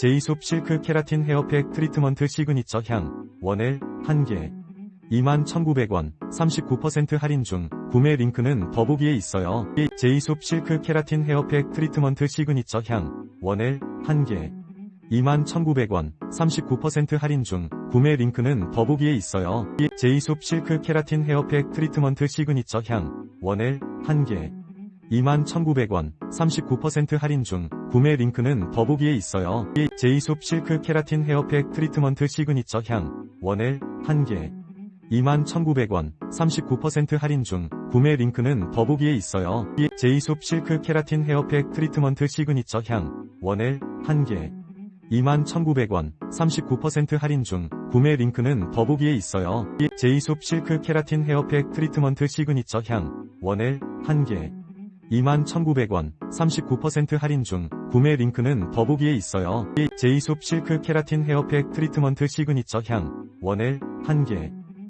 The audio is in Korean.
제이솝 실크 케라틴 헤어팩 트리트먼트 시그니처 향 원엘 1개 21,900원 39% 할인 중 구매 링크는 더보기에 있어요. 제이솝 실크 케라틴 헤어팩 트리트먼트 시그니처 향 원엘 1개 21,900원 39% 할인 중 구매 링크는 더보기에 있어요. 제이솝 실크 케라틴 헤어팩 트리트먼트 시그니처 향 원엘 1개 21,900원 39% 할인 중 구매 링크는 더보기에 있어요. 제이솝 실크 케라틴 헤어팩 트리트먼트 시그니처 향 원엘 1개 21,900원 39% 할인 중 구매 링크는 더보기에 있어요. 제이솝 실크 케라틴 헤어팩 트리트먼트 시그니처 향 원엘 1개 21,900원 39% 할인 중 구매 링크는 더보기에 있어요. 제이솝 실크 케라틴 헤어팩 트리트먼트 시그니처 향 원엘 1개 21,900원 39% 할인 중 구매 링크는 더보기에 있어요. 제이솝 실크 케라틴 헤어팩 트리트먼트 시그니처 향 원엘 1개